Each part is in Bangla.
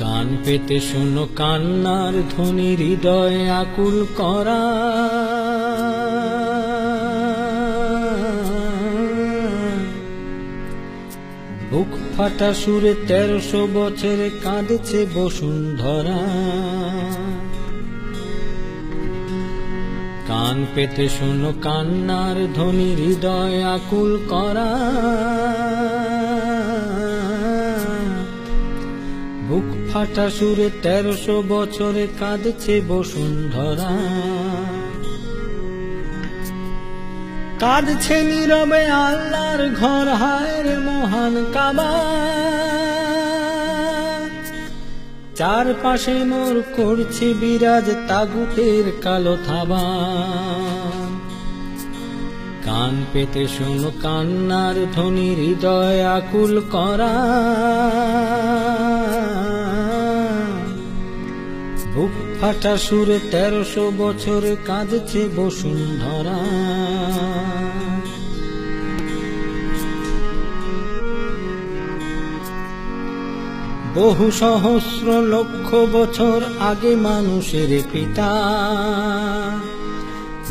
কান পেতে শোনো, কান্নার ধ্বনি হৃদয় আকুল করা। বুক ফাটা সুরে তেরোশো বছরে কাঁদছে বসুন্ধরা। কান পেতে শোনো, কান্নার ধ্বনি হৃদয় আকুল করা। ফাটা সুরে তেরোশো বছরে কাঁদছে বসুন্ধরা। কাঁদছে নীরবে আল্লাহর ঘর হায় রে মহান কাবা। চারপাশে মোর করছে বিরাজ তাগুতের কালো থাবা। কান পেতে শোনো কান্নার ধ্বনি, হৃদয় আকুল করা। বুক ফাটা সুরে তেরোশো বছরে কাঁদছে বসুন্ধরা। বহু সহস্র লক্ষ বছর আগে মানুষের পিতা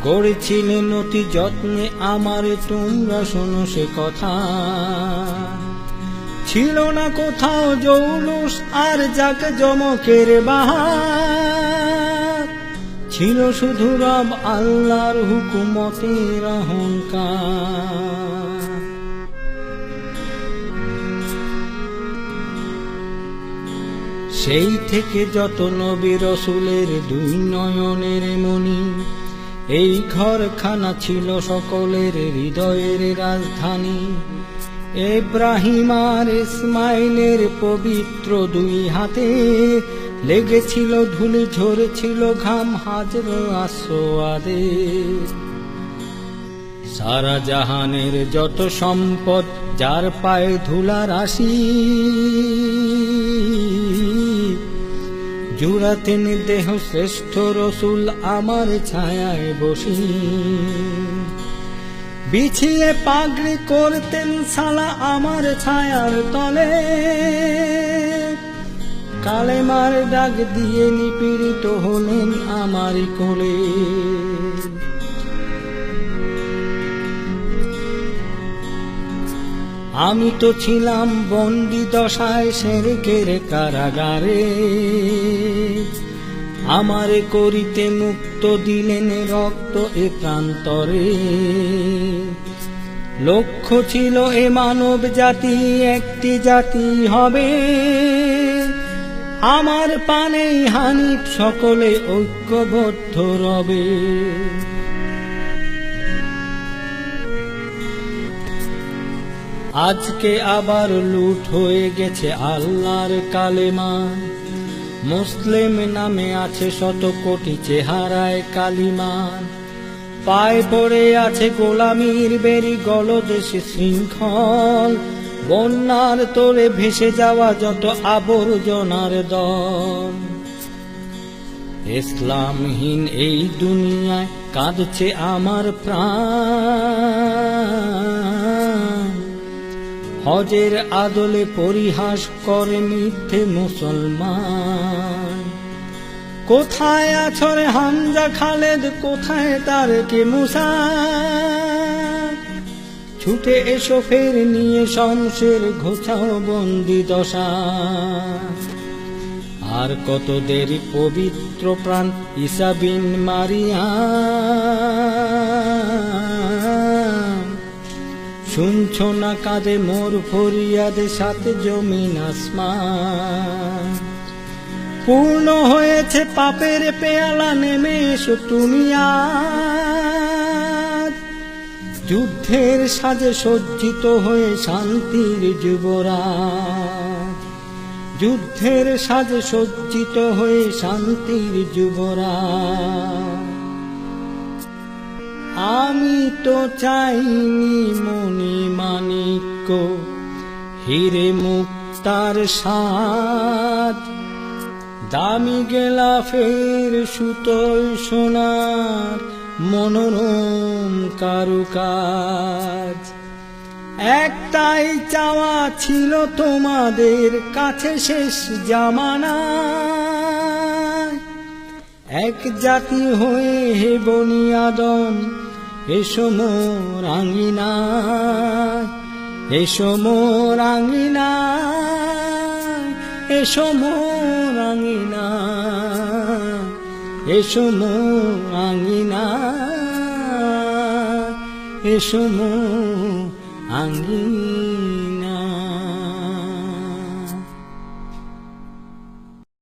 গড়েছিলেন অতি যত্নে, আমার তোমরা শোনো সে কথা। ছিল না কোথাও জৌলুস আর যাক জমকের বাহার। ছিল শুধু রব আল্লাহর হুকুমতের অহংকার। সেই থেকে যত নবী রসুলের দুই নয়নের মণি, এই ঘরখানা ছিল সকলের হৃদয়ের রাজধানী। এব্রাহিম আর ইসমাইলের পবিত্র দুই হাতে লেগেছিল ধুলি, ঝরেছিল ঘাম, হাজর আসোয়াদে। সারা জাহানের যত সম্পদ, যার পায়ে ধুলা রাশি জুড়াতেন দেহ শ্রেষ্ঠ রসুল, আমার ছায়ায় বসি। বিছিয়ে পাগড়ি করতেন সালা আমার ছায়ার তলে। কালেমার ডাক দিয়ে নিপীড়িত হলেন আমারই কোলে। আমি তো ছিলাম বন্দি দশায় সেরেকের কারাগারে। আমারে করিতে মুক্ত দিলেন রক্ত এ প্রান্তরে। লক্ষ্য ছিল এ মানব জাতি, একটি জাতি হবে। আমার পানে হানিফ সকলে ঐক্যবদ্ধ রবে। আজকে আবার লুট হয়ে গেছে আল্লাহর কালেমা। মুসলিম নামে আছে শত কোটি চেহারায় কালিমান। পায়ে পড়ে আছে গোলামির বেরি গলদেশে শৃঙ্খল। বন্যার তোরে ভেসে যাওয়া যত আবর্জনার দল। ইসলামহীন এই দুনিয়ায় কাঁদছে আমার প্রাণ। হজের আদলে পরিহাস করে মিথ্যে মুসলমান। কোথায় আছরে হামজা খালেদ, কোথায় তার কে মুসা? ছুটে এসো ফের নিয়ে শমশের ঘোছাও বন্দি দশা। আর কত দেরি পবিত্র প্রাণ ইসাবিন মারিয়া। শুনছ না কাঁদে মোর ফরিয়াদে সাথে জমিন আসমান। পূর্ণ হয়েছে পাপের পেয়ালা, নেমে এসো তুমি আজ। যুদ্ধের সাজে সজ্জিত হয়ে শান্তির যুবরাজ। যুদ্ধের সাজে সজ্জিত হয়ে শান্তির যুবরাজ। আমি তো চাইনি মানিক্য হিরে মুক্তার সাত দামি গেলাফের সুতোয় সোনার মনোরম কারুকাজ। একটাই চাওয়া ছিল তোমাদের কাছে শেষ জামানা এক জাতি হয়ে হে বনিয়াদম এসো মোর আঙ্গিনা এসো মোর আঙিনা এসো মোর আঙিনা এসো মোর আঙিনা এসো মোর আঙ্গিনা